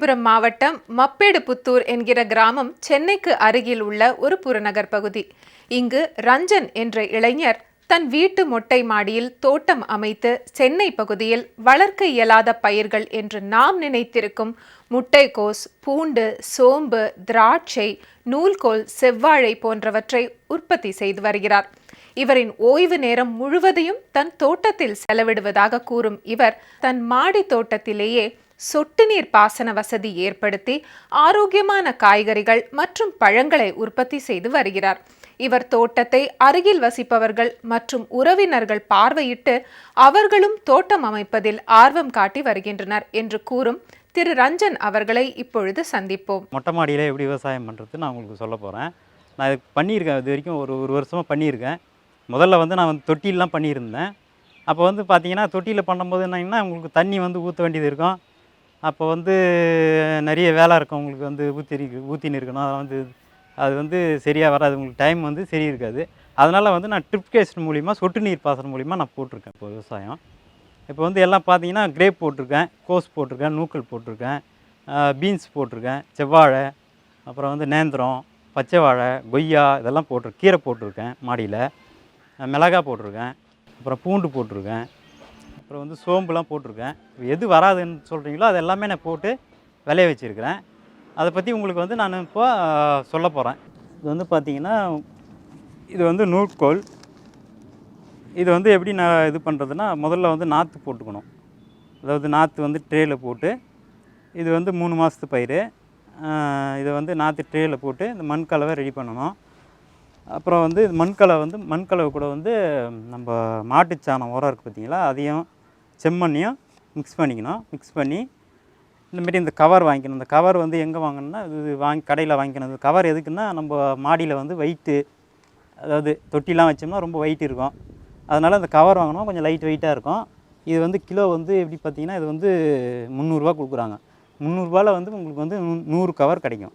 காஞ்சிபுரம் மாவட்டம் மப்பேடுபுத்தூர் என்கிற கிராமம் சென்னைக்கு அருகில் உள்ள ஒரு புறநகர் பகுதி. இங்கு ரஞ்சன் என்ற இளைஞர் தன் வீட்டு மொட்டை மாடியில் தோட்டம் அமைத்து சென்னை பகுதியில் வளர்க்க இயலாத பயிர்கள் என்று நாம் நினைத்திருக்கும் முட்டைக்கோஸ் பூண்டு சோம்பு திராட்சை நூல்கோல் செவ்வாழை போன்றவற்றை உற்பத்தி செய்து வருகிறார். இவரின் ஓய்வு நேரம் முழுவதையும் தன் தோட்டத்தில் செலவிடுவதாக கூறும் இவர் தன் மாடி தோட்டத்திலேயே சொட்டு நீர் பாசன வசதி ஏற்படுத்தி ஆரோக்கியமான காய்கறிகள் மற்றும் பழங்களை உற்பத்தி செய்து வருகிறார். இவர் தோட்டத்தை அருகில் வசிப்பவர்கள் மற்றும் உறவினர்கள் பார்வையிட்டு அவர்களும் தோட்டம் அமைப்பதில் ஆர்வம் காட்டி வருகின்றனர் என்று கூறும் திரு. ரஞ்சன் அவர்களை இப்பொழுது சந்திப்போம். மொட்டை மாடியில் எப்படி விவசாயம் பண்ணுறது நான் உங்களுக்கு சொல்ல போகிறேன் நான் இது பண்ணியிருக்கேன். இது வரைக்கும் ஒரு ஒரு வருஷமாக பண்ணியிருக்கேன். முதல்ல வந்து நான் வந்து தொட்டிலெலாம் பண்ணியிருந்தேன். அப்போ வந்து பார்த்தீங்கன்னா தொட்டியில் பண்ணும்போது என்னங்கன்னா உங்களுக்கு தண்ணி வந்து ஊற்ற வேண்டியது இருக்கும். அப்போ வந்து நிறைய வேலை இருக்கும் உங்களுக்கு வந்து ஊற்றி ஊற்றின்னு இருக்கணும் அதெல்லாம் வந்து அது வந்து சரியாக வராது. உங்களுக்கு டைம் வந்து சரி இருக்காது. அதனால் வந்து நான் ட்ரிப் கேஸ்ட் மூலிமா சொட்டு நீர் பாசனம் மூலிமா நான் போட்டிருக்கேன் இப்போ விவசாயம். இப்போ வந்து எல்லாம் பார்த்தீங்கன்னா கிரேப் போட்டிருக்கேன் கோஸ் போட்டிருக்கேன் நூக்கல் போட்டிருக்கேன் பீன்ஸ் போட்டிருக்கேன் செவ்வாழை அப்புறம் வந்து நேந்திரம் பச்சை வாழை கொய்யா இதெல்லாம் போட்டிரு கீரை போட்டிருக்கேன் மாடியில். மிளகா போட்டிருக்கேன் அப்புறம் பூண்டு போட்டிருக்கேன். அப்புறம் வந்து சோம்புலாம் போட்டிருக்கேன். எது வராதுன்னு சொல்கிறீங்களோ அது எல்லாமே நான் போட்டு விளைய வச்சுருக்கிறேன். அதை பற்றி உங்களுக்கு வந்து நான் இப்போ சொல்ல போகிறேன் இது வந்து பார்த்திங்கன்னா இது வந்து நூற்கோல் இது வந்து எப்படி நான் இது பண்ணுறதுன்னா முதல்ல வந்து நாற்று போட்டுக்கணும். அதாவது நாற்று வந்து ட்ரேயில் போட்டு இது வந்து மூணு மாதத்து பயிர் இதை வந்து நாற்று ட்ரேயில் போட்டு இந்த மண்கலவை ரெடி பண்ணணும். அப்புறம் வந்து இது மண்கலவை வந்து மண்கலவை கூட வந்து நம்ம மாட்டுச்சாணம் உரம் இருக்குது பார்த்தீங்களா அதையும் செம்மண்ணையும் மிக்ஸ் பண்ணிக்கணும் மிக்ஸ் பண்ணி இந்தமாரி இந்த கவர் வாங்கிக்கணும். இந்த கவர் வந்து எங்கே வாங்கணும்னா இது வாங்கி கடையில் வாங்கிக்கணும். இந்த கவர் எதுக்குன்னா நம்ம மாடியில் வந்து வெயிட்டு அதாவது தொட்டிலாம் வச்சோம்னா ரொம்ப வெயிட் இருக்கும். அதனால் அந்த கவர் வாங்கினோம் கொஞ்சம் லைட் வெயிட்டாக இருக்கும். இது வந்து கிலோ வந்து எப்படி பார்த்தீங்கன்னா இது வந்து முந்நூறுரூவா கொடுக்குறாங்க. முந்நூறுரூவாவில் வந்து உங்களுக்கு வந்து நூ- நூறு கவர் கிடைக்கும்.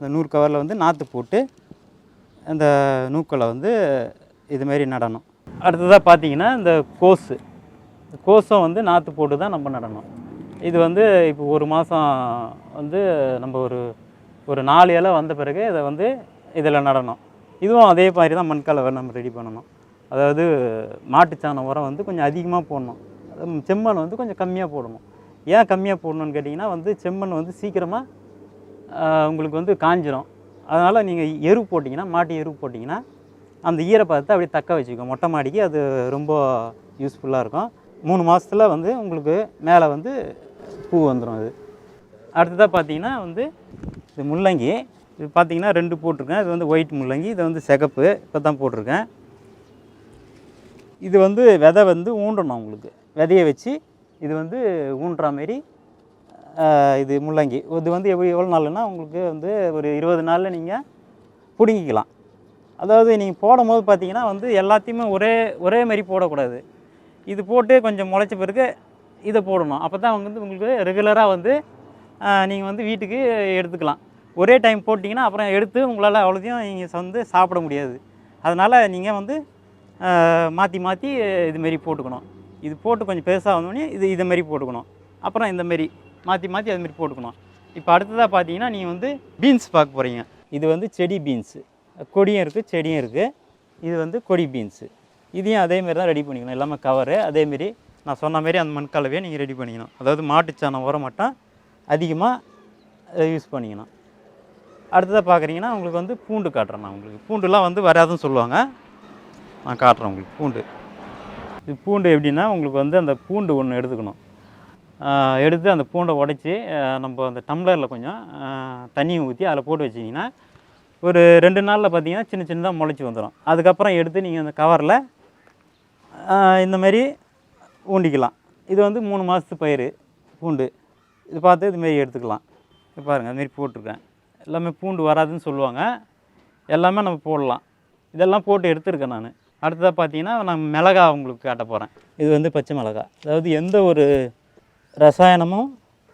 அந்த நூறு கவரில் வந்து நாற்று போட்டு அந்த நூக்களை வந்து இதுமாரி நடணும். அடுத்ததாக பார்த்தீங்கன்னா இந்த கோஸு. கோசம் வந்து நாற்று போட்டு தான் நம்ம நடணும். இது வந்து இப்போ ஒரு மாதம் வந்து நம்ம ஒரு ஒரு நாலு இலை வந்த பிறகு இதை வந்து இதில் நடணும். இதுவும் அதே மாதிரி தான் மண்கலவை நம்ம ரெடி பண்ணணும். அதாவது மாட்டுச்சாணம் உரம் வந்து கொஞ்சம் அதிகமாக போடணும். செம்மண் வந்து கொஞ்சம் கம்மியாக போடணும். ஏன் கம்மியாக போடணும்னு கேட்டிங்கன்னா வந்து செம்மண் வந்து சீக்கிரமாக உங்களுக்கு வந்து காஞ்சிரும். அதனால் நீங்கள் எரு போட்டிங்கன்னா மாட்டு எரு போட்டிங்கன்னா அந்த ஈரப்பதத்தை அப்படியே தக்க வச்சுக்கும் மொட்டை மாடிக்கு அது ரொம்ப யூஸ்ஃபுல்லாக இருக்கும். மூணு மாதத்தில் வந்து உங்களுக்கு மேலே வந்து பூ வந்துடும் அது. அடுத்ததாக பார்த்தீங்கன்னா வந்து இது முள்ளங்கி. இது பார்த்தீங்கன்னா ரெண்டு போட்டிருக்கேன். இது வந்து ஒயிட் முள்ளங்கி இது வந்து சிகப்பு. இப்போ தான் போட்டிருக்கேன். இது வந்து விதை வந்து ஊண்டணும் உங்களுக்கு விதையை வச்சு இது வந்து ஊன்ற மாரி இது முள்ளங்கி. இது வந்து எவ்வளோ எவ்வளோ நாள்னா உங்களுக்கு வந்து ஒரு இருபது நாளில் நீங்கள் பிடுங்கிக்கலாம். அதாவது நீங்கள் போடும்போது பார்த்தீங்கன்னா வந்து எல்லாத்தையுமே ஒரே ஒரே மாதிரி போடக்கூடாது. இது போட்டு கொஞ்சம் முளைச்ச பிறகு இதை போடணும். அப்போ தான் வந்து உங்களுக்கு ரெகுலராக வந்து நீங்கள் வந்து வீட்டுக்கு எடுத்துக்கலாம். ஒரே டைம் போட்டிங்கன்னா அப்புறம் எடுத்து உங்களால் அவ்வளோத்தையும் நீங்கள் வந்து சாப்பிட முடியாது. அதனால் நீங்கள் வந்து மாற்றி மாற்றி இதுமாரி போட்டுக்கணும். இது போட்டு கொஞ்சம் பெருசாக வந்தோடனே இது இதுமாரி மாதிரி போட்டுக்கணும். அப்புறம் இந்தமாரி மாற்றி மாற்றி அதுமாரி மாதிரி போட்டுக்கணும். இப்போ அடுத்ததாக பார்த்தீங்கன்னா நீங்கள் வந்து பீன்ஸ் பார்க்க போகிறீங்க இது வந்து செடி பீன்ஸு கொடியும் இருக்குது செடியும் இருக்குது இது வந்து கொடி பீன்ஸு இதையும் அதேமாரி தான் ரெடி பண்ணிக்கணும். எல்லாமே கவரு அதேமாரி நான் சொன்ன மாரி அந்த மண் கலவையை நீங்கள் ரெடி பண்ணிக்கணும். அதாவது மாட்டுச்சாணம் உரம் மட்டும் அதிகமாக யூஸ் பண்ணிக்கணும். அடுத்ததாக பார்க்குறீங்கன்னா உங்களுக்கு வந்து பூண்டு காட்டுறேன் நான் உங்களுக்கு. பூண்டுலாம் வந்து வராதுன்னு சொல்லுவாங்க. நான் காட்டுறேன் உங்களுக்கு பூண்டு. இது பூண்டு எப்படின்னா உங்களுக்கு வந்து அந்த பூண்டு ஒன்று எடுத்துக்கணும். எடுத்து அந்த பூண்டை உடச்சி நம்ம அந்த டம்ளரில் கொஞ்சம் தண்ணியை ஊற்றி அதில் போட்டு வச்சிங்கன்னா ஒரு ரெண்டு நாளில் பார்த்தீங்கன்னா சின்ன சின்னதாக முளைச்சி வந்துடும் அதுக்கப்புறம் எடுத்து நீங்கள் அந்த கவரில் இந்த மாதிரி ஊண்டிக்கலாம் இது வந்து மூணு மாதத்து பயிர் பூண்டு. இது பார்த்து இதுமாரி எடுத்துக்கலாம். இது பாருங்கள் அதுமாரி போட்டிருக்கேன். எல்லாமே பூண்டு வராதுன்னு சொல்லுவாங்க. எல்லாமே நம்ம போடலாம். இதெல்லாம் போட்டு எடுத்துருக்கேன் நான். அடுத்ததாக பார்த்தீங்கன்னா நான் மிளகா உங்களுக்கு காட்ட போகிறேன் இது வந்து பச்சை மிளகா. அதாவது எந்த ஒரு ரசாயனமும்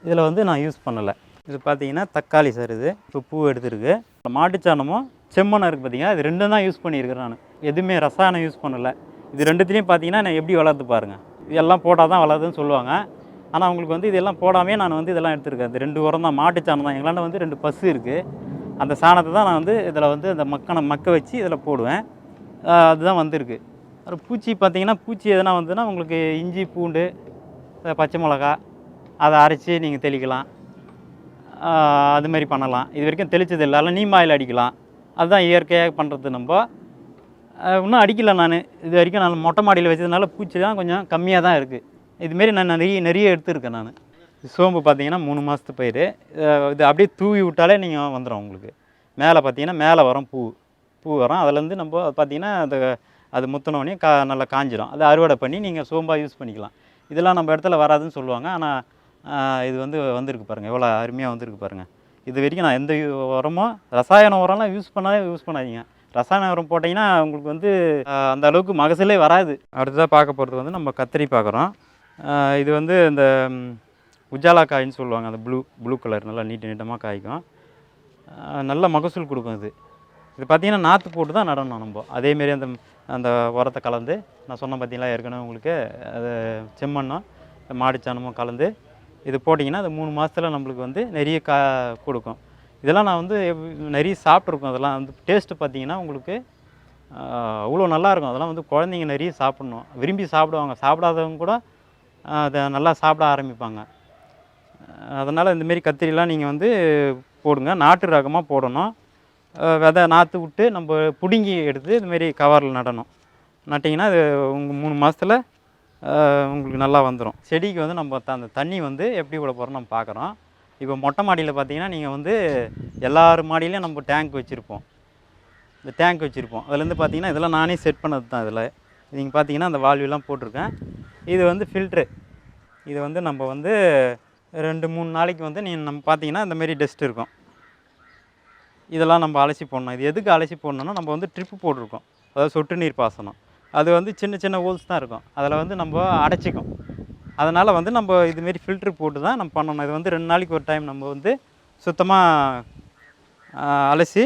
இதில் வந்து நான் யூஸ் பண்ணலை. இது பார்த்தீங்கன்னா தக்காளி சார் இது. இப்போ பூ எடுத்துருக்கு. மாட்டுச்சாணமும் செம்மண்ணம் இருக்குது பார்த்தீங்கன்னா இது ரெண்டும் தான் யூஸ் பண்ணியிருக்கிறேன் நான். எதுவுமே ரசாயனம் யூஸ் பண்ணலை. இது ரெண்டுத்துலேயும் பார்த்தீங்கன்னா நான் எப்படி வளர்த்து பாருங்கள் இதெல்லாம் போட்டால் தான் வளருதுன்னு சொல்லுவாங்க. ஆனால் அவங்களுக்கு வந்து இதெல்லாம் போடாமே நான் வந்து இதெல்லாம் எடுத்துருக்கேன். இந்த ரெண்டு உரம் தான் மாட்டு சாணம் தான். எங்களாண்ட வந்து ரெண்டு பசு இருக்குது அந்த சாணத்தை தான் நான் வந்து இதில் வந்து இந்த மக்கனை மக்க வச்சு இதில் போடுவேன். அதுதான் வந்திருக்கு. அப்புறம் பூச்சி பார்த்தீங்கன்னா பூச்சி எதனா வந்துன்னா உங்களுக்கு இஞ்சி பூண்டு பச்சை மிளகா அதை அரைச்சி நீங்கள் தெளிக்கலாம். அது மாதிரி பண்ணலாம். இது வரைக்கும் தெளித்தது இல்லை நீம் ஆயில் அடிக்கலாம். அதுதான் இயற்கையாக பண்ணுறது நம்ம. இன்னும் அடிக்கல நான். இது வரைக்கும் நான் மொட்டை மாடியில் வச்சதுனால பூச்சி தான் கொஞ்சம் கம்மியாக தான் இருக்குது இதுமாரி நான் நிறைய நிறைய எடுத்துருக்கேன் நான். சோம்பு பார்த்தீங்கன்னா மூணு மாதத்து பயிர் இது அப்படியே தூவி விட்டாலே நீங்கள் வந்துடும் உங்களுக்கு. மேலே பார்த்தீங்கன்னா மேலே வரும் பூ. பூ வரும். அதுலேருந்து நம்ம பார்த்தீங்கன்னா அது அது முத்தினோடனே கா நல்லா காஞ்சிடும் அதை அறுவடை பண்ணி நீங்கள் சோம்பாக யூஸ் பண்ணிக்கலாம். இதெல்லாம் நம்ம இடத்துல வராதுன்னு சொல்லுவாங்க. ஆனால் இது வந்து வந்திருக்கு பாருங்கள் எவ்வளோ அருமையாக வந்திருக்கு பாருங்கள் இது வரைக்கும் நான் எந்த உரமோ உரமும் ரசாயன உரம்லாம் யூஸ் பண்ணாவே யூஸ் பண்ணாதீங்க. ரசாயன உரம் போட்டிங்கன்னா உங்களுக்கு வந்து அந்த அளவுக்கு மகசூலே வராது. அடுத்ததாக பார்க்க போகிறது வந்து நம்ம கத்திரி பார்க்குறோம். இது வந்து இந்த உஜாலா காயின்னு சொல்லுவாங்க. அந்த ப்ளூ ப்ளூ கலர் நல்லா நீட்டு நீட்டமாக காய்க்கும். நல்ல மகசூல் கொடுக்கும் இது. இது பார்த்தீங்கன்னா நாற்று போட்டு தான் நடணும் நம்ம. அதேமாரி அந்த அந்த உரத்தை கலந்து நான் சொன்ன பார்த்தீங்களா ஏற்கனவே உங்களுக்கு அது செம்மண்ணும் மாடிச்சாணமும் கலந்து இது போட்டிங்கன்னா அது மூணு மாதத்தில் நம்மளுக்கு வந்து நிறைய கா கொடுக்கும். இதெல்லாம் நான் வந்து நிறைய சாப்பிட்ருக்கோம் அதெல்லாம் வந்து டேஸ்ட்டு பார்த்தீங்கன்னா உங்களுக்கு அவ்வளோ நல்லாயிருக்கும். அதெல்லாம் வந்து குழந்தைங்க நிறைய சாப்பிட்ணும். விரும்பி சாப்பிடுவாங்க. சாப்பிடாதவங்க கூட அதை நல்லா சாப்பிட ஆரம்பிப்பாங்க. அதனால் இந்தமாரி கத்திரிலாம் நீங்கள் வந்து போடுங்க. நாட்டு ரகமாக போடணும். விதை நாற்று விட்டு நம்ம பிடுங்கி எடுத்து இதுமாரி கவரில் நடணும். நட்டிங்கன்னா அது உங்கள் மூணு மாதத்தில் உங்களுக்கு நல்லா வந்துடும் செடிக்கு வந்து நம்ம த- அந்த தண்ணி வந்து எப்படி விட போகிறோம் நம்ம பார்க்குறோம். இப்போ மொட்டை மாடியில் பார்த்தீங்கன்னா நீங்கள் வந்து எல்லார் மாடியிலையும் நம்ம டேங்க் வச்சுருப்போம். இந்த டேங்க் வச்சுருப்போம். அதுலேருந்து பார்த்தீங்கன்னா இதெல்லாம் நானே செட் பண்ணது தான் இதில். நீங்கள் பார்த்தீங்கன்னா அந்த வால்வெலாம் போட்டிருக்கேன். இது வந்து ஃபில்ட்ரு இது வந்து நம்ம வந்து ரெண்டு மூணு நாளைக்கு வந்து நீங்கள் நம்ம பார்த்தீங்கன்னா இந்தமாரி டஸ்ட் இருக்கும். இதெல்லாம் நம்ம அலசி போடணும். இது எதுக்கு அலசி போடணும்னா நம்ம வந்து ட்ரிப்பு போட்டிருக்கோம். அதாவது சொட்டு நீர் பாசனம். அது வந்து சின்ன சின்ன ஹோல்ஸ் தான் இருக்கும். அதில் வந்து நம்ம அடைச்சிக்கும். அதனால் வந்து நம்ம இதுமாரி ஃபில்ட்ரு போட்டு தான் நம்ம பண்ணணும். இது வந்து ரெண்டு நாளைக்கு ஒரு டைம் நம்ம வந்து சுத்தமாக அலசி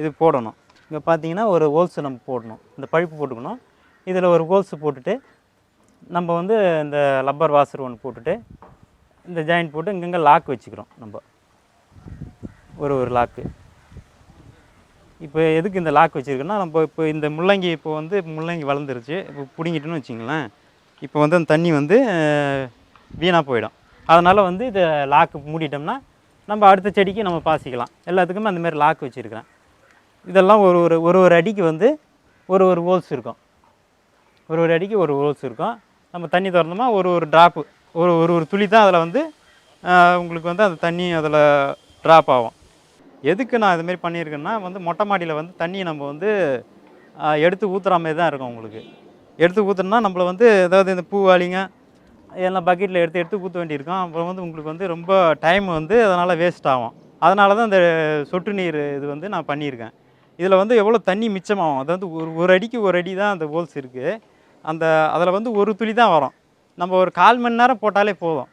இது போடணும். இங்கே பார்த்தீங்கன்னா ஒரு ஹோல்ஸு நம்ம போடணும். இந்த பழுப்பு போட்டுக்கணும். இதில் ஒரு ஹோல்ஸு போட்டுட்டு நம்ம வந்து இந்த லப்பர் வாசர் ஒன்று போட்டுட்டு இந்த ஜாயிண்ட் போட்டு இங்கங்கே லாக் வச்சுக்கிறோம் நம்ம. ஒரு ஒரு லாக்கு இப்போ எதுக்கு இந்த லாக் வச்சுருக்கோன்னா நம்ம இப்போ இந்த முள்ளங்கி இப்போ வந்து முள்ளங்கி வளர்ந்துருச்சு. இப்போ பிடுங்கிட்டுன்னு வச்சிங்களேன். இப்போ வந்து அந்த தண்ணி வந்து வீணாக போயிடும். அதனால் வந்து இதை லாக்கு மூடிட்டோம்னா நம்ம அடுத்த செடிக்கு நம்ம பாசிக்கலாம். எல்லாத்துக்குமே அந்த மாதிரி லாக் வச்சுருக்கிறேன். இதெல்லாம் ஒரு ஒரு ஒரு ஒரு அடிக்கு வந்து ஒரு ஒரு ஹோல்ஸ் இருக்கும். ஒரு ஒரு அடிக்கு ஒரு ஹோல்ஸ் இருக்கும். நம்ம தண்ணி திறந்தோமா ஒரு ஒரு ட்ராப்பு ஒரு ஒரு ஒரு துளி தான் அதில் வந்து உங்களுக்கு வந்து அந்த தண்ணி அதில் ட்ராப் ஆகும். எதுக்கு நான் இதுமாரி பண்ணியிருக்கேன்னா வந்து மொட்டை மாடியில் வந்து தண்ணியை நம்ம வந்து எடுத்து ஊற்றுற மாதிரி தான் இருக்கும் உங்களுக்கு. எடுத்து ஊற்றுனா நம்மள வந்து ஏதாவது இந்த பூவாளிங்க எல்லாம் பக்கெட்டில் எடுத்து எடுத்து ஊற்ற வேண்டியிருக்கும். அப்புறம் வந்து உங்களுக்கு வந்து ரொம்ப டைம் வந்து அதனால் வேஸ்ட் ஆகும். அதனால தான் இந்த சொட்டு நீர் இது வந்து நான் பண்ணியிருக்கேன். இதில் வந்து எவ்வளோ தண்ணி மிச்சமாகும்? அது வந்து ஒரு ஒரு அடிக்கு ஒரு அடி தான் அந்த ஹோல்ஸ் இருக்குது அந்த அதில் வந்து ஒரு துளி தான் வரும். நம்ம ஒரு கால் மணி நேரம் போட்டாலே போதும்.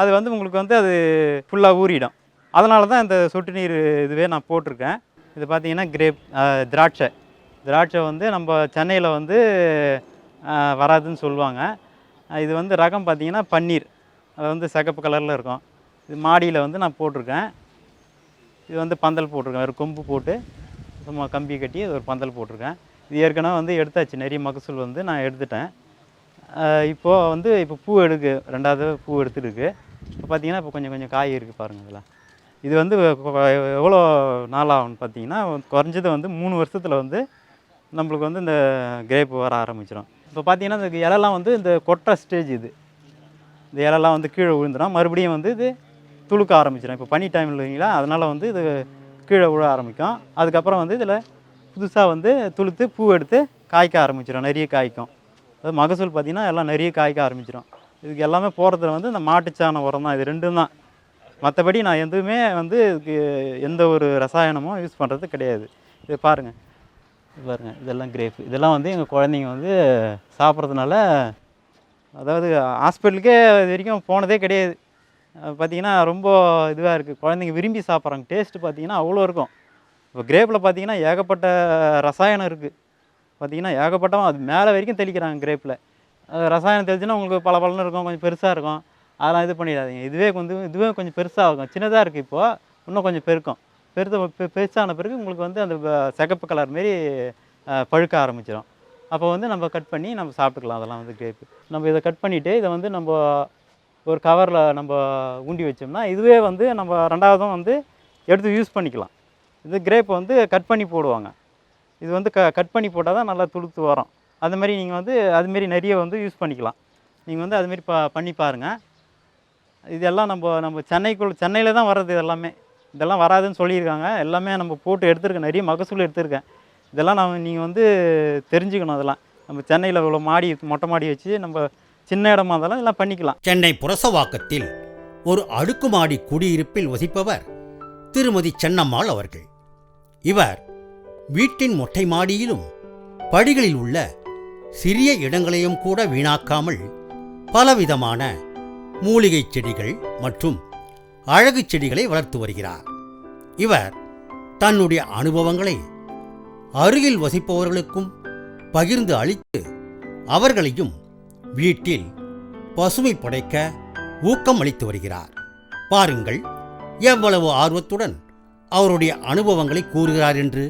அது வந்து உங்களுக்கு வந்து அது ஃபுல்லாக ஊறிடும். அதனால தான் இந்த சொட்டு நீர் இதுவே நான் போட்டிருக்கேன். இது பார்த்தீங்கன்னா கிரேப் திராட்சை. திராட்சை வந்து நம்ம சென்னையில் வந்து வராதுன்னு சொல்லுவாங்க. இது வந்து ரகம் பார்த்தீங்கன்னா பன்னீர். அது வந்து சிகப்பு கலரில் இருக்கும். இது மாடியில் வந்து நான் போட்டிருக்கேன். இது வந்து பந்தல் போட்டிருக்கேன். ஒரு கொம்பு போட்டு சும்மா கம்பி கட்டி ஒரு பந்தல் போட்டிருக்கேன். இது ஏற்கனவே வந்து எடுத்தாச்சு. நிறைய மகசூல் வந்து நான் எடுத்துட்டேன். இப்போது வந்து இப்போ பூ எடுக்கு. ரெண்டாவது பூ எடுத்துருக்கு இப்போ பார்த்திங்கன்னா இப்போ கொஞ்சம் கொஞ்சம் காய் இருக்குது பாருங்கள் இதில். இது வந்து எவ்வளோ நாள் ஆகும்னு பார்த்தீங்கன்னா குறைஞ்சது வந்து மூணு வருஷத்தில் வந்து நம்மளுக்கு வந்து இந்த கிரேப் வர ஆரம்பிச்சிடும் இப்போ பார்த்தீங்கன்னா இந்த இலெல்லாம் வந்து இந்த கொட்டை ஸ்டேஜ் இது. இந்த இலெல்லாம் வந்து கீழே விழுந்துடும் மறுபடியும் வந்து இது துளுக்க ஆரம்பிச்சிடும் இப்போ பனி டைம் இல்லைங்களா? அதனால் வந்து இது கீழே விழ ஆரம்பிக்கும். அதுக்கப்புறம் வந்து இதில் புதுசாக வந்து துளுத்து பூ எடுத்து காய்க்க ஆரம்பிச்சிடும் நிறைய காய்க்கும். அது மகசூல் பார்த்திங்கன்னா எல்லாம் நிறைய காய்க்க ஆரம்பிச்சிடும் இதுக்கு எல்லாமே போகிறதுல வந்து இந்த மாட்டுச்சாண உரம் தான். இது ரெண்டும் தான். மற்றபடி நான் எதுவுமே வந்து இதுக்கு எந்த ஒரு ரசாயனமும் யூஸ் பண்ணுறது கிடையாது. இது பாருங்கள் பாருங்கள் இதெல்லாம் கிரேப் இதெல்லாம் வந்து எங்கள் குழந்தைங்க வந்து சாப்பிட்றதுனால அதாவது ஹாஸ்பிட்டலுக்கே இது வரைக்கும் போனதே கிடையாது. பார்த்திங்கன்னா பார்த்தீங்கன்னா ரொம்ப இதுவாக இருக்குது குழந்தைங்க விரும்பி சாப்பிட்றாங்க. டேஸ்ட்டு பார்த்தீங்கன்னா அவ்வளோ இருக்கும். இப்போ கிரேப்பில் பார்த்தீங்கன்னா ஏகப்பட்ட ரசாயனம் இருக்குது பார்த்திங்கன்னா ஏகப்பட்டவன் அது மேலே வரைக்கும் தெளிக்கிறாங்க கிரேப்பில் ரசாயனம் தெளிச்சுன்னா உங்களுக்கு பல இருக்கும் கொஞ்சம் பெருசாக இருக்கும். அதெல்லாம் இது பண்ணிடாதீங்க. இதுவே வந்து இதுவே கொஞ்சம் பெருசாகும் சின்னதாக இருக்குது இப்போது இன்னும் கொஞ்சம் பெருக்கும். பெருத்த பெ- பெருசான பிறகு உங்களுக்கு வந்து அந்த சிகப்பு கலர் மாரி பழுக்க ஆரம்பிச்சிடும் அப்போ வந்து நம்ம கட் பண்ணி நம்ம சாப்பிட்டுக்கலாம். அதெல்லாம் வந்து கிரேப்பு நம்ம இதை கட் பண்ணிவிட்டு இதை வந்து நம்ம ஒரு கவரில் நம்ம ஊண்டி வச்சோம்னா இதுவே வந்து நம்ம ரெண்டாவதும் வந்து எடுத்து யூஸ் பண்ணிக்கலாம். இது கிரேப் வந்து கட் பண்ணி போடுவாங்க. இது வந்து க கட் பண்ணி போட்டால் தான் நல்லா துளுத்து வரும். அதுமாரி மாதிரி நீங்கள் வந்து அதுமாரி நிறைய வந்து யூஸ் பண்ணிக்கலாம். நீங்கள் வந்து அதுமாரி ப பண்ணி பாருங்கள் இதெல்லாம் நம்ம நம்ம சென்னைக்குள் சென்னையில் தான் வர்றது இதெல்லாமே இதெல்லாம் வராதுன்னு சொல்லியிருக்காங்க. எல்லாமே நம்ம போட்டு எடுத்திருக்கேன். நிறைய மகசூல் எடுத்திருக்கேன். இதெல்லாம் நம்ம நீங்கள் வந்து தெரிஞ்சுக்கணும் அதெல்லாம். நம்ம சென்னையில் இவ்வளோ மாடி மொட்டை மாடி வச்சு நம்ம சின்ன இடமா இருந்தாலும் இதெல்லாம் பண்ணிக்கலாம். சென்னை புரசவாக்கத்தில் ஒரு அடுக்குமாடி குடியிருப்பில் வசிப்பவர் திருமதி சென்னம்மாள் அவர்கள். இவர் வீட்டின் மொட்டை மாடியிலும் படிகளில் உள்ள சிறிய இடங்களையும் கூட வீணாக்காமல் பலவிதமான மூலிகைச் செடிகள் மற்றும் அழகு செடிகளை வளர்த்து வருகிறார். இவர் தன்னுடைய அனுபவங்களை அருகில் வசிப்பவர்களுக்கும் பகிர்ந்து அளித்து அவர்களையும் வீட்டில் பசுமை படைக்க ஊக்கம் அளித்து வருகிறார். பாருங்கள் எவ்வளவு ஆர்வத்துடன் அவருடைய அனுபவங்களை கூறுகிறார் என்று.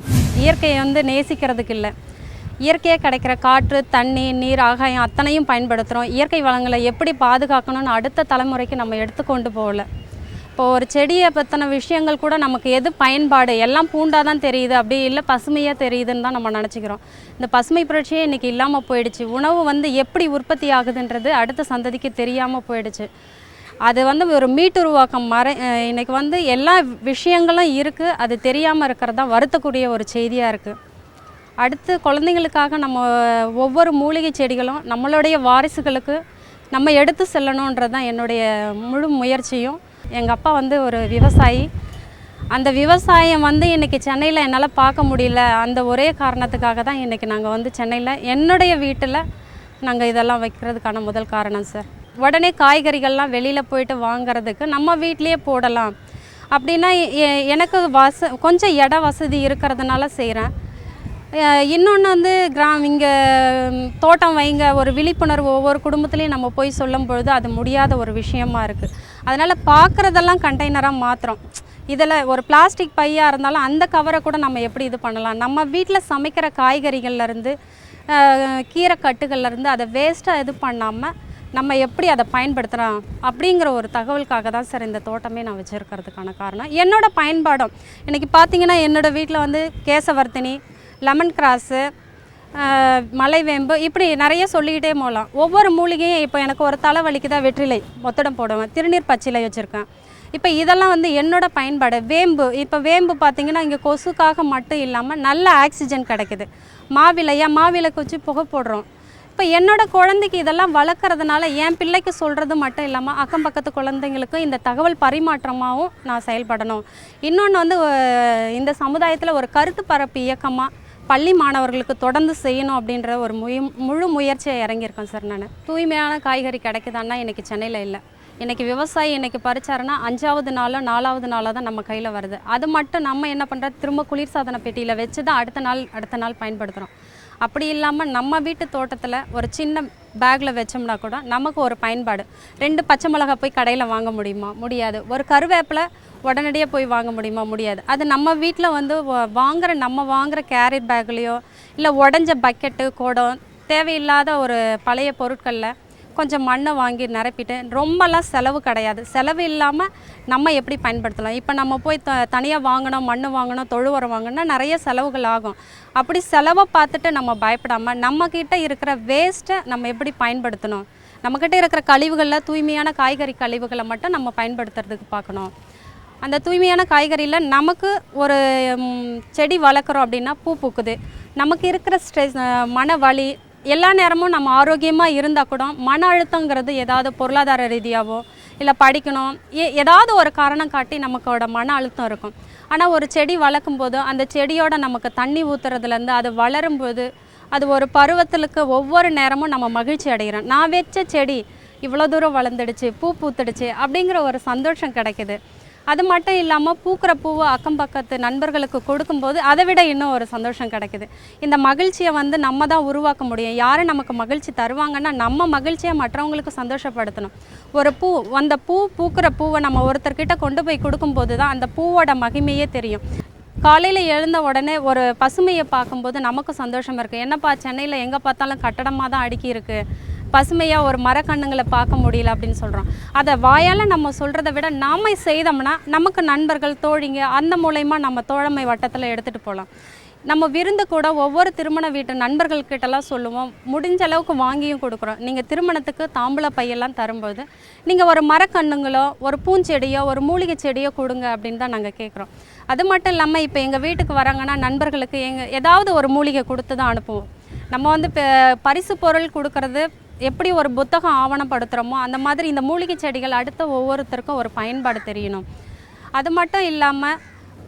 இயற்கையை வந்து நேசிக்கிறதுக்கு இல்லை. இயற்கையாக கிடைக்கிற காற்று தண்ணி நீர் ஆகாயம் அத்தனையும் பயன்படுத்துகிறோம் இயற்கை வளங்களை எப்படி பாதுகாக்கணும்னு அடுத்த தலைமுறைக்கு நம்ம எடுத்துக்கொண்டு போகல. இப்போ ஒரு செடியை பற்றின விஷயங்கள் கூட நமக்கு எது பயன்பாடு? எல்லாம் பூண்டாக தான் தெரியுது. அப்படி இல்லை பசுமையாக தெரியுதுன்னு தான் நம்ம நினச்சிக்கிறோம். இந்த பசுமை புரட்சியே இன்றைக்கி இல்லாமல் போயிடுச்சு. உணவு வந்து எப்படி உற்பத்தி ஆகுதுன்றது அடுத்த சந்ததிக்கு தெரியாமல் போயிடுச்சு. அது வந்து ஒரு மீட்டுருவாக்கம் மறை இன்றைக்கி வந்து எல்லா விஷயங்களும் இருக்குது அது தெரியாமல் இருக்கிறது தான் வருத்தக்கூடிய ஒரு செய்தியாக இருக்குது அடுத்து குழந்தைங்களுக்காக நம்ம ஒவ்வொரு மூலிகை செடிகளும் நம்மளுடைய வாரிசுகளுக்கு நம்ம எடுத்து செல்லணுன்றது தான் என்னுடைய முழு முயற்சியும். எங்கள் அப்பா வந்து ஒரு விவசாயி. அந்த விவசாயம் வந்து இன்றைக்கி சென்னையில் என்னால் பார்க்க முடியல. அந்த ஒரே காரணத்துக்காக தான் இன்றைக்கி நாங்கள் வந்து சென்னையில் என்னுடைய வீட்டில் நாங்கள் இதெல்லாம் வைக்கிறதுக்கான முதல் காரணம் சார் உடனே காய்கறிகள்லாம் வெளியில் போயிட்டு வாங்குறதுக்கு நம்ம வீட்லேயே போடலாம். அப்படின்னா எனக்கு வச கொஞ்சம் இட வசதி இருக்கிறதுனால செய்கிறேன் இன்னொன்று வந்து கிராம் இங்கே தோட்டம் வைங்க ஒரு விழிப்புணர்வு ஒவ்வொரு குடும்பத்துலேயும் நம்ம போய் சொல்லும் பொழுது அது முடியாத ஒரு விஷயமா இருக்குது அதனால் பார்க்குறதெல்லாம் கண்டெய்னராக மாற்றுறோம் இதில் ஒரு பிளாஸ்டிக் பையாக இருந்தாலும் அந்த கவரை கூட நம்ம எப்படி இது பண்ணலாம்? நம்ம வீட்டில் சமைக்கிற காய்கறிகள்லேருந்து கீரை கட்டுகள்லேருந்து அதை வேஸ்ட்டாக இது பண்ணாமல் நம்ம எப்படி அதை பயன்படுத்துகிறோம் அப்படிங்கிற ஒரு தகவலுக்காக தான் சார் இந்த தோட்டமே நான் வச்சுருக்கிறதுக்கான காரணம். என்னோட பயன்பாடும் இன்றைக்கி பார்த்தீங்கன்னா என்னோடய வீட்டில் வந்து கேசவர்த்தினி லெமன் கிராஸு மலைவேம்பு இப்படி நிறைய சொல்லிக்கிட்டே போகலாம். ஒவ்வொரு மூலிகையும் இப்போ எனக்கு ஒரு தலை தான் வெற்றிலை ஒத்தடம் போடுவேன். திருநீர் பச்சிலை வச்சுருக்கேன். இப்போ இதெல்லாம் வந்து என்னோடய பயன்பாடு. வேம்பு இப்போ வேம்பு பார்த்தீங்கன்னா இங்கே கொசுக்காக மட்டும் இல்லாமல் நல்ல ஆக்சிஜன் கிடைக்குது. மாவிலையாக மாவிலைக்கு வச்சு புகை போடுறோம். இப்போ என்னோடய குழந்தைக்கு இதெல்லாம் வளர்க்குறதுனால என் பிள்ளைக்கு சொல்கிறது மட்டும் இல்லாமல் அக்கம் பக்கத்து குழந்தைங்களுக்கும் இந்த தகவல் பரிமாற்றமாகவும் நான் செயல்படணும். இன்னொன்று வந்து இந்த சமுதாயத்தில் ஒரு கருத்து பரப்பு இயக்கமாக பள்ளி மாணவர்களுக்கு தொடர்ந்து செய்யணும் அப்படின்ற ஒரு முய முழு முயற்சியை இறங்கியிருக்கேன் சார் நான். தூய்மையான காய்கறி கிடைக்குதான்னா இன்றைக்கி சென்னையில் இல்லை. இன்றைக்கி விவசாயி இன்றைக்கி பறிச்சாருன்னா அஞ்சாவது நாளோ நாலாவது நாளோ தான் நம்ம கையில் வருது. அது மட்டும் நம்ம என்ன பண்ணுறோம் திரும்ப குளிர்சாதன பெட்டியில் வச்சு தான் அடுத்த நாள் அடுத்த நாள் பயன்படுத்துகிறோம் அப்படி இல்லாமல் நம்ம வீட்டு தோட்டத்தில் ஒரு சின்ன பேக்கில் வச்சோம்னா கூட நமக்கு ஒரு பயன்பாடு. ரெண்டு பச்சை மிளகாய் போய் கடையில் வாங்க முடியுமா? முடியாது. ஒரு கருவேப்பிலை உடனடியாக போய் வாங்க முடியுமா? முடியாது. அது நம்ம வீட்டில் வந்து வாங்குகிற நம்ம வாங்குகிற கேரியர் பேக்லேயோ இல்லை உடஞ்ச பக்கெட்டு குடம் தேவையில்லாத ஒரு பழைய பொருட்களில் கொஞ்சம் மண்ணை வாங்கி நிரப்பிட்டு ரொம்பலாம் செலவு கிடையாது. செலவு இல்லாமல் நம்ம எப்படி பயன்படுத்தலாம்? இப்போ நம்ம போய் த தனியாக வாங்கணும் மண் வாங்கணும் தொழு உரம் வாங்கணும்னா நிறைய செலவுகள் ஆகும். அப்படி செலவை பார்த்துட்டு நம்ம பயப்படாமல் நம்மக்கிட்ட இருக்கிற வேஸ்ட்டை நம்ம எப்படி பயன்படுத்தணும்? நம்மக்கிட்ட இருக்கிற கழிவுகளில் தூய்மையான காய்கறி கழிவுகளை மட்டும் நம்ம பயன்படுத்துறதுக்கு பார்க்கணும். அந்த தூய்மையான காய்கறியில் நமக்கு ஒரு செடி வளர்க்குறோம் அப்படின்னா பூ பூக்குது. நமக்கு இருக்கிற ஸ்ட்ரெஸ் மன வலி எல்லா நேரமும் நம்ம ஆரோக்கியமாக இருந்தால் கூட மன அழுத்தங்கிறது ஏதாவது பொருளாதார ரீதியாகவோ இல்லை படிக்கணும் ஏ- ஏதாவது ஒரு காரணம் காட்டி நமக்கோட மன அழுத்தம் இருக்கும். ஆனால் ஒரு செடி வளர்க்கும் போது அந்த செடியோட நமக்கு தண்ணி ஊற்றுறதுலேருந்து அது வளரும்போது அது ஒரு பருவத்திலுக்கு ஒவ்வொரு நேரமும் நம்ம மகிழ்ச்சி அடைகிறோம் நான் வச்ச செடி இவ்வளோ தூரம் வளர்ந்துடுச்சு பூ பூத்துடுச்சு அப்படிங்கிற ஒரு சந்தோஷம் கிடைக்குது. அது மட்டும் இல்லாமல் பூக்கிற பூவை அக்கம் பக்கத்து நண்பர்களுக்கு கொடுக்கும்போது அதை விட இன்னும் ஒரு சந்தோஷம் கிடைக்குது. இந்த மகிழ்ச்சியை வந்து நம்ம தான் உருவாக்க முடியும். யார் நமக்கு மகிழ்ச்சி தருவாங்கன்னா நம்ம மகிழ்ச்சியை மற்றவங்களுக்கு சந்தோஷப்படுத்தணும். ஒரு பூ அந்த பூ பூக்கிற பூவை நம்ம ஒருத்தர்கிட்ட கொண்டு போய் கொடுக்கும்போது தான் அந்த பூவோட மகிமையே தெரியும். காலையில் எழுந்த உடனே ஒரு பசுமையை பார்க்கும்போது நமக்கு சந்தோஷம் இருக்குது என்னப்பா சென்னையில் எங்கே பார்த்தாலும் கட்டடமாக தான் அடுக்கி இருக்குது பசுமையாக ஒரு மரக்கண்ணுங்களை பார்க்க முடியல அப்படின்னு சொல்கிறோம் அதை வாயால் நம்ம சொல்கிறத விட நாம செய்தோம்னா நமக்கு நண்பர்கள் தோழிங்க அந்த மூலயமா நம்ம தோழமை வட்டத்தில் எடுத்துகிட்டு போகலாம் நம்ம விருந்து கூட ஒவ்வொரு திருமண வீட்டு நண்பர்கள்கிட்டலாம் சொல்லுவோம். முடிஞ்ச அளவுக்கு வாங்கியும் கொடுக்குறோம். நீங்கள் திருமணத்துக்கு தாம்பூல பையெல்லாம் தரும்போது நீங்கள் ஒரு மரக்கண்ணுங்களோ ஒரு பூஞ்செடியோ ஒரு மூலிகை செடியோ கொடுங்க அப்படின்னு தான் நாங்கள் கேட்குறோம் அது மட்டும் இல்லாமல் இப்போ எங்கள் வீட்டுக்கு வராங்கன்னா நண்பர்களுக்கு எங்கள் ஏதாவது ஒரு மூலிகை கொடுத்து தான் அனுப்புவோம். நம்ம வந்து இப்போ பரிசு பொருள் கொடுக்கறது எப்படி ஒரு புத்தகம் ஆவணப்படுத்துகிறோமோ அந்த மாதிரி இந்த மூலிகை செடிகள் அடுத்த ஒவ்வொருத்தருக்கும் ஒரு பயன்பாடு தெரியணும். அது மட்டும் இல்லாமல்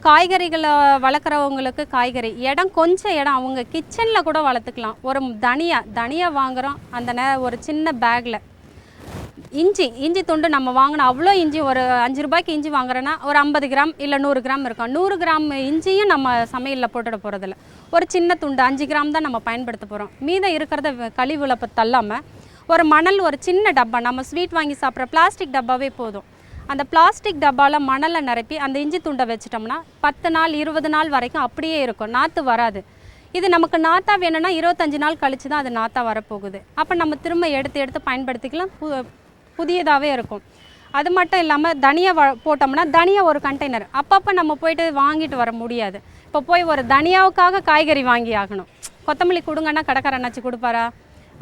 காய்கறிகளை வளர்க்குறவங்களுக்கு காய்கறி இடம் கொஞ்சம் இடம் அவங்க கிச்சனில் கூட வளர்த்துக்கலாம். ஒரு தனியா தனியா வாங்குகிறோம் அந்த நே ஒரு சின்ன பேக்கில் இஞ்சி இஞ்சி துண்டு நம்ம வாங்கினோம் அவ்வளோ இஞ்சி ஒரு அஞ்சு ரூபாய்க்கு இஞ்சி வாங்குறோன்னா ஒரு ஐம்பது கிராம் இல்லை நூறு கிராம் இருக்கும். நூறு கிராம் இஞ்சியும் நம்ம சமையலில் போட்டுட போகிறதில்ல ஒரு சின்ன துண்டு அஞ்சு கிராம் தான் நம்ம பயன்படுத்த போகிறோம் மீதம் இருக்கிறத வ- கழிவுல தள்ளாமல் ஒரு மணல் ஒரு சின்ன டப்பா நம்ம ஸ்வீட் வாங்கி சாப்பிட்ற பிளாஸ்டிக் டப்பாவே போதும். அந்த பிளாஸ்டிக் டப்பாவில் மணலை நிரப்பி அந்த இஞ்சி துண்டை வச்சிட்டோம்னா பத்து நாள் இருபது நாள் வரைக்கும் அப்படியே இருக்கும். நாற்று வராது. இது நமக்கு நாத்தா வேணும்னா இருபத்தஞ்சு நாள் கழிச்சு தான் அது நாத்தா வரப்போகுது. அப்போ நம்ம திரும்ப எடுத்து எடுத்து பயன்படுத்திக்கலாம். பு புதியதாகவே இருக்கும். அது மட்டும் இல்லாமல் தனியா வ போட்டோம்னா தனியா ஒரு கண்டெய்னர் அப்பப்போ நம்ம போயிட்டு வாங்கிட்டு வர முடியாது. இப்போ போய் ஒரு தனியாவுக்காக காய்கறி வாங்கி ஆகணும். கொத்தமல்லி கொடுங்கன்னா கடற்கரை அண்ணாச்சி கொடுப்பாரா?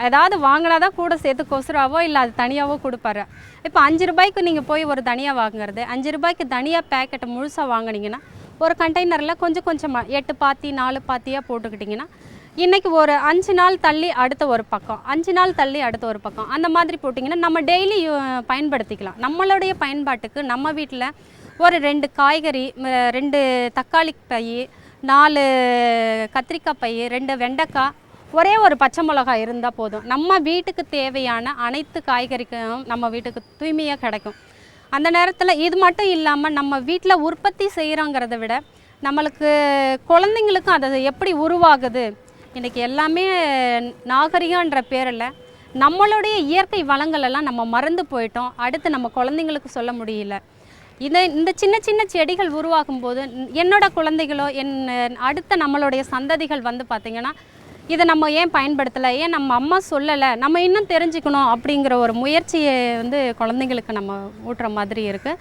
ஏதாவது வாங்கினா தான் கூட சேர்த்து கொசுராவோ இல்லை அது தனியாகவோ கொடுப்பாரு. இப்போ அஞ்சு ரூபாய்க்கு நீங்கள் போய் ஒரு தனியாக வாங்குறது அஞ்சு ரூபாய்க்கு தனியாக பேக்கெட்டை முழுசாக வாங்கினீங்கன்னா ஒரு கண்டெய்னரில் கொஞ்சம் கொஞ்சமாக எட்டு பாத்தி நாலு பாத்தியாக போட்டுக்கிட்டிங்கன்னா இன்றைக்கி ஒரு அஞ்சு நாள் தள்ளி அடுத்த ஒரு பக்கம் அஞ்சு நாள் தள்ளி அடுத்த ஒரு பக்கம் அந்த மாதிரி போட்டிங்கன்னா நம்ம டெய்லி பயன்படுத்திக்கலாம். நம்மளுடைய பயன்பாட்டுக்கு நம்ம வீட்டில் ஒரு ரெண்டு காய்கறி ரெண்டு தக்காளி பை நாலு கத்திரிக்காய் பை ரெண்டு வெண்டைக்காய் ஒரே ஒரு பச்சை மிளகாய் இருந்தால் போதும். நம்ம வீட்டுக்கு தேவையான அனைத்து காய்கறிக்கும் நம்ம வீட்டுக்கு தூய்மையாக கிடைக்கும். அந்த நேரத்தில் இது மட்டும் இல்லாமல் நம்ம வீட்டில் உற்பத்தி செய்கிறோங்கிறத விட நம்மளுக்கு குழந்தைங்களுக்கும் அது எப்படி உருவாகுது? இன்றைக்கி எல்லாமே நாகரிகன்ற பேரில் நம்மளுடைய இயற்கை வளங்களெல்லாம் நம்ம மறந்து போயிட்டோம். அடுத்து நம்ம குழந்தைங்களுக்கு சொல்ல முடியல. இந்த இந்த சின்ன சின்ன செடிகள் உருவாகும் போது என்னோட குழந்தைகளோ என் அடுத்த நம்மளுடைய சந்ததிகள் வந்து பார்த்திங்கன்னா இதை நம்ம ஏன் பயன்படுத்தலை? ஏன் நம்ம அம்மா சொல்லலை? நம்ம இன்னும் தெரிஞ்சுக்கணும் அப்படிங்கிற ஒரு முயற்சியை வந்து குழந்தைங்களுக்கு நம்ம ஊட்டுற மாதிரி இருக்குது